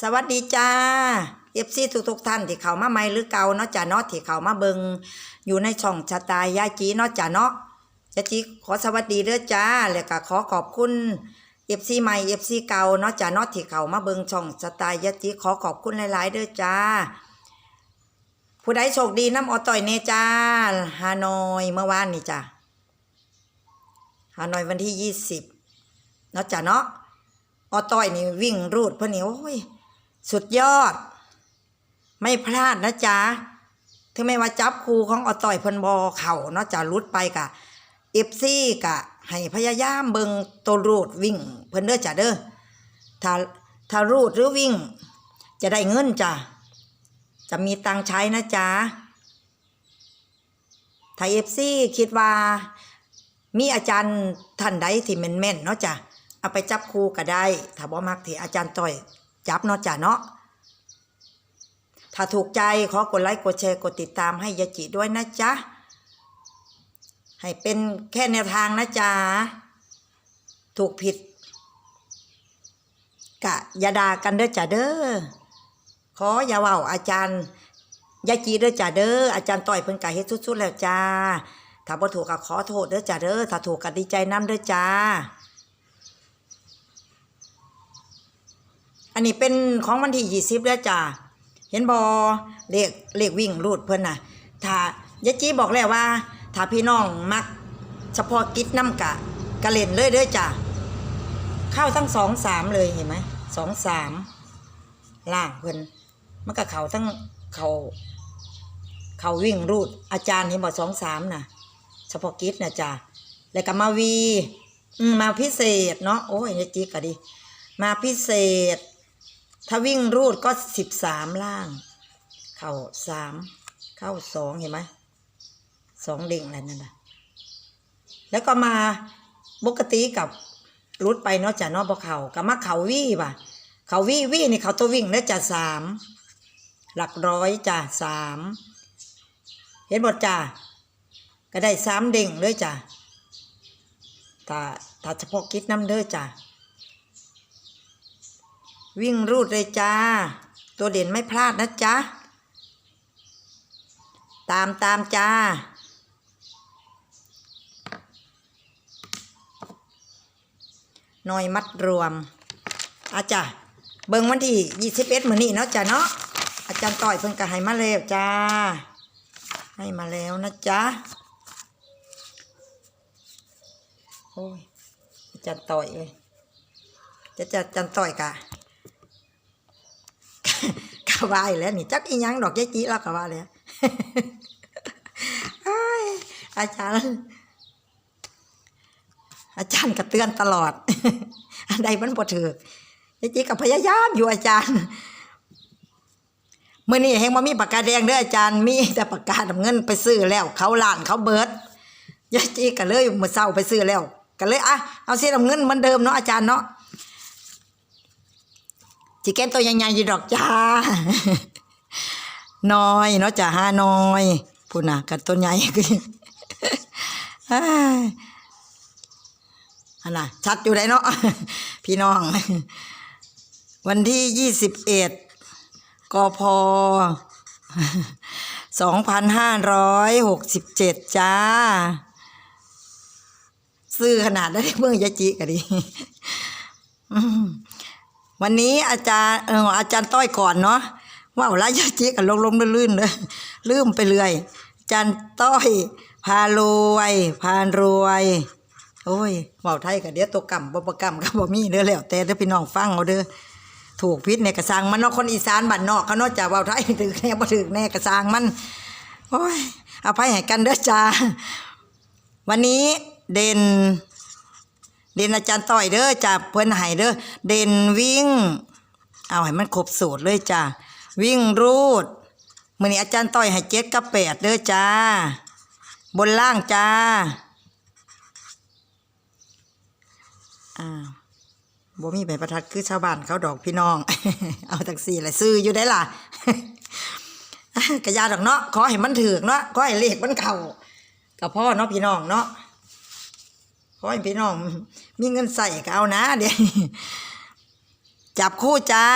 สวัสดีจ้าเอฟซีทุกทุกๆท่านที่เข้ามาใหม่หรือเก่าเนาะจ้าเนาะที่เข้ามาเบิงอยู่ในช่องชะตายายจีเนาะจ้าเนาะยายจีขอสวัสดีเด้อจ้าแล้วก็ขอขอบคุณเอฟซีใหม่เอฟซีเก่าเนาะจ้าเนาะที่เข้ามาเบิงช่องชะตายายจีขอขอบคุณหลาย ๆ เด้อจ้า ผู้ใดโชคดีน้ำออต่อยเนจ้าฮานอยเมื่อวานนี่จ้าฮานอยวันที่ยี่สิบเนาะจ้าเนาะออต้อยนี่วิ่งรูดเพื่อนนี่โอ้ย สุดยอด ไม่พลาดนะจ๊ะ ถึงแม้ว่าจับครูของอต่อยเพิ่นบอเข่าเนาะจะรุดไปกะเอฟซี่กะให้พยายามเบิงตัวรูดวิ่ง เพิ่นเด้อจ้ะเด้อถ้าถ้ารูดหรือวิ่ง จะได้เงินจ้ะจะมีตังใช้นะจ๊ะถ้าเอฟซีคิดว่า มีอาจารย์ท่านใดที่แม่นๆเนาะจ้ะเอาไปจับครูก็ได้ ถ้าบ่มักที่อาจารย์ต้อย จับเนาะจ้ะเนาะถ้าถูกใจขอกดไลค์กดแชร์กดติดตามให้ยาจิด้วยนะจ๊ะ ให้เป็นแค่แนวทางนะจ๊ะ ถูกผิด กะยาดากันเด้อจ้ะเด้อขออย่าว้าอาจารย์ยาจีเด้อจ้ะเด้ออาจารย์ต่อยเพิ่นกะเฮ็ดสุดๆแล้วจ้าถ้าบ่ถูกก็ขอโทษเด้อจ้ะเด้อถ้าถูกก็ดีใจนํเด้อจ้า อันนี้เป็นของวันที่ยี่สิบแล้วจ้าเห็นบอเลขเลขวิ่งรูดเพิ่อนน่ะ ถ้ายายจีบอกแล้วว่า ถ้าพี่น้องมักเฉพาะกิจน้ำกะกะเล่นเลยเด้อจ้าเข้าทั้งสองสามเลยเห็นไหมสองสามล่างเพิ่อนมันก็เขาทั้งเขาเขาวิ่งรูด อาจารย์เห็นบอกสองสามน่ะเฉพาะกิจนะจ้าแล้วก็มาวีมาพิเศษเนาะโอ้ยยายจีก็ดี มาพิเศษ ถ้าวิ่งรูดก็สิบสามล่าง เข่าสามเข้าสองเห็นไหมสองเด้งอะไรนั่นนะแล้วก็มาปกติกับรุดไปเนาะจ้ะเนาะบ่เข่ากับมาเข่าวี่ป่ะ เข่าวี่วี่นี่เขาตัววิ่งแล้วจ้ะสามหลักร้อยจ้ะสามเห็นหมดจ้ะก็ได้สามเด้งเลยจ้ะถ้าถ้าเฉพาะกิจน้ำเด้อจ้ะ วิ่งรูดเลยจ้า ตัวเด่นไม่พลาดนะจ๊ะ ตามตามจ้า หน่อยมัดรวม อาจ้ะเบิ่งวันที่ยี่สิบเอ็ดมือนี้เนาะจ้ะเนาะ อาจารย์ต่อยเพิ่งกระให้มาแล้วจ้า ให้มาแล้วนะจ๊ะ โอ้ยอาจารย์ต่อยเลยจะจะอาจารย์ต่อยกะ กะว่าอีกแล้วนี่จักอีหยังดอกยายจีแล้วกะว่าแล้วอายอาจารย์ อาจารย์ก็เตือนตลอด อันใดมันบ่ถือกยายจีก็พยายามอยู่อาจารย์เมื่อนี้เฮงมามีปากกาแดงเด้ออาจารย์มีแต่ปากกาดำเงินไปซื้อแล้ว เขาล้านเขาเบิดยายจีก็เลยมื่อเช้าไปซื้อแล้วก็เลยอะเอาเสีดำเงินเหมือนเดิมเนาะอาจารย์เนาะ จิเก้นตัวใหญ่ๆยู่ดอกจ้าน้อยเนาะจ้าห้าน้อยพูดนะกันตัวใหญ่คืออ้ายอันน่ะชัดอยู่ได้เนาะพี่น้อง วันที่ยี่สิบเอ็ดกพสองพันห้าร้อยหกสิบเจ็ดจ้า ซื้อขนาดได้เมื่อยาจิกันดี วันนี้อาจารย์เอออาจารย์ต้อยก่อนเนาะว่าวลายาจิกันลงลงลื่นเลยลืมไปเลยอาจารย์ต้อย พารวยพารวยโอ้ยว่าวไทยกับเดี๋ยวตัวกำบ่ประกำกับบ่มีเด้อแล้วแต่เด้อพี่น้องฟังเอาเด้อถูกพิษในกระซังมันนาะคนอีสานบ้านนอกเขาเนาะจากว่าวไทยถึงแน่บ่ถึงแน่กระซังมันโอ้ยอภัยให้กันเด้อจ้าวันนี้เด่น เด่นอาจารย์ต่อยเด้อจ้าเพิ่อนให้เด้อเด่นวิ่ง เอาให้มันครบสูตรเลยจ้าวิ่งรูดมื้อนี้อาจารย์ต่อยให้เจ็ดกับแปดเด้อจ้า บนล่างจ้าอ้าบ่มีใบประทัดคือชาวบ้านเขาดอกพี่น้อง เอาตักสี่ละซื้ออยู่ได้ล่ะกระยาดอกเนาะขอให้มันถือเนาะขอให้เลขมันเข้ากับพ่อเนาะพี่น้องเนาะ ขอให้พี่น้อง มีเงินใส่ก็เอานะ เดี๋ยวจับคู่จ้า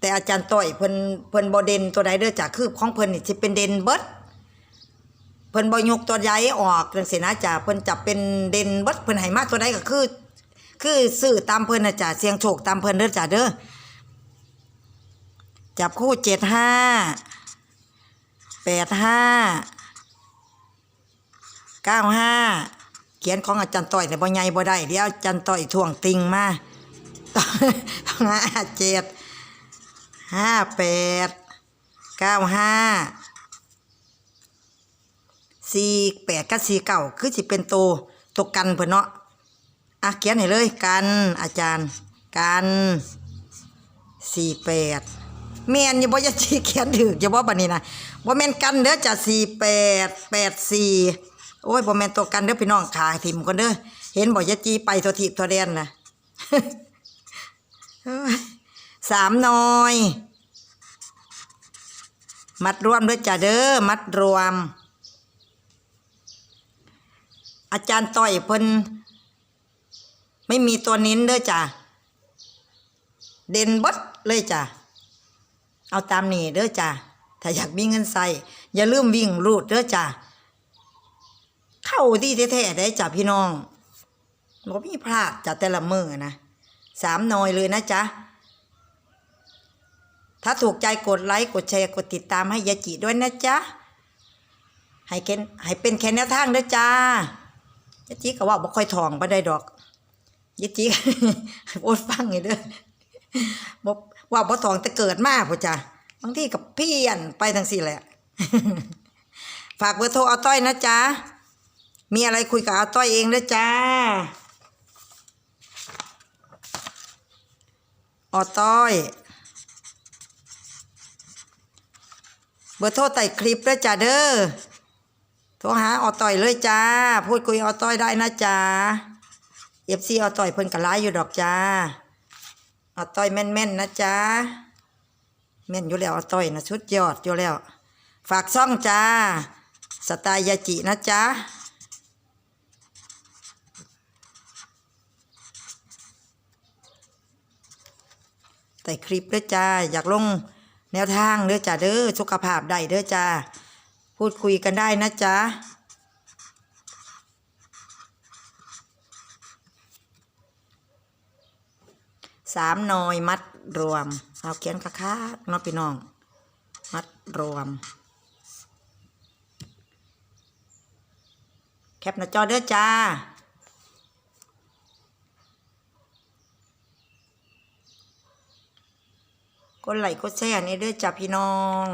แต่อาจารย์ต้อยเพิ่นเพิ่นบ่เดนตัวใดเด้อจ้ะคือของเพิ่นนี่สิเป็นเดนเบิดเพิ่นบ่ยกตัวใหญ่ออกจังซี่นะจ้ะเพิ่นจับเป็นเดนเบิดเพิ่นให้มาตัวใดก็คือ คือซื้อตามเพิ่นนะจ้ะเสียงโชคตามเพิ่นเด้อจ้ะเด้อจับคู่เจ็ดห้าแปดห้า เก้าห้าเขียนของอาจารย์ต้อยแต่บ่ใหญ่บ่ได้เดี๋ยวอาจารย์ต้อยท่วงติงมาต้องห้าเจ็ดห้าแปดเก้าห้าสี่แปดกับสี่เก้าคือสิเป็นตัวตัวกันเพิ่อนเนาะอะเขียนให้เลยกันอาจารย์กันสี่แปดแมนอย่าบ่จะชี้เขียนถึกอย่าบ่บัดนี้นะบ่าแมนกันเด้อจะสี่แปดแปดสี่ โอ้ยบ่แม่นตัวกันเด้อพี่น้องขาทิมกันเด้อเห็นบ่ยะจีไปตัวถีบตัวแดนน่ะสามน้อย มัดรวมด้วยจ้ะเด้อมัดรวม อาจารย์ต้อยเพิ่นไม่มีตัวนิ้นเด้อจ้ะเด่นบดเลยจ้ะเอาตามนี่เด้อจ้ะถ้าอยากมีเงินใส่อย่าลืมวิ่งรูดเด้อจ้ะเข้า ดีแท้ๆได้จ้ะพี่น้องบ่มีพลาดจ้ะแต่ละมือนะสามนอยเลยนะจ๊ะ ถ้าถูกใจกดไลค์กดแชร์กดติดตามให้ยาจิด้วยนะจ๊ะ ให้เคนให้เป็นแค่แนวทางเด้อจ้ายาจิก็ว่าบ่ค่อยทองบ่ได้ดอกยาจิโอดฟังไงเด้อบ่ว่าบ่ทองแต่เกิดมาพุ่นจ้ะบางทีกับเพี้ยนไปทั้งสี่แหละ ฝากเบอร์โทรเอาต้อยนะจ๊ะ มีอะไรคุยกับอาต้อยเองเด้อจ้าออต้อย เบอร์โทรใต้คลิปด้วยจ้าเด้อ โทรหาออต้อยเลยจ้า พูดคุยออต้อยได้นะจ้าเอฟซีออต้อยเพิ่นกะไลอยู่ดอกจ้าออต้อยแม่นๆนะจ้า แม่นอยู่แล้วออต้อยนะชุดยอดอยู่แล้ว ฝากซ่องจ้าสไตล์ยาจินะจ้า แต่คลิปเด้อจ้า อยากลงแนวทางเด้อจ้าเด้อสุขภาพได้เด้อจ้า พูดคุยกันได้นะจ๊ะสามหน่อยมัดรวม เอาเขียนคักๆเนาะพี่น้อง มัดรวม แคปหน้าจอเด้อจ้า กดไลค์กดแชร์นี่เด้อจ้าพี่น้อง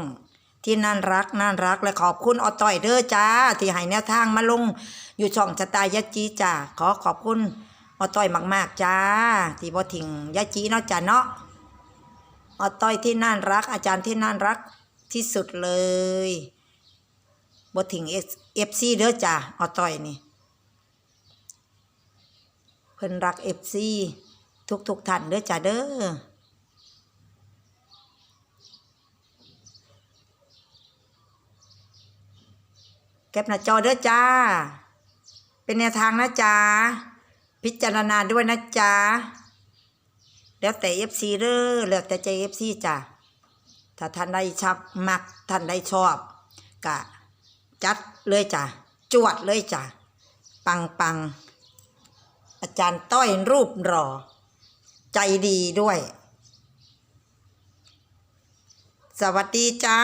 ที่น่ารักน่ารักและขอบคุณออต่อยเด้อจ้า ที่ให้แนวทางมาลงอยู่ช่องชะตายะจีจ้าขอขอบคุณออต่อยมาก ๆ จ้า ที่บ่ทิ้งยะจีเนาะจ้าเนาะออต่อยที่น่ารัก อาจารย์ที่น่ารักที่สุดเลยบ่ทิ้งเอฟซีเด้อจ้าออต่อยนี่เพิ่นรักเอฟซีทุกทุกๆท่านเด้อจ้าเด้อ แคปหน้าจอเด้อจ้า เป็นแนวทางนะจ๊ะพิจารณาด้วยนะจ๊ะแล้วแต่เอฟซีเด้อแล้วแต่ใจเอฟซีจ้ะถ้าท่านใดชอบมักท่านใดชอบกะจัดเลยจ้ะจวดเลยจ้ะปังปังอาจารย์ต้อยรูปหล่อใจดีด้วย สวัสดีจ้า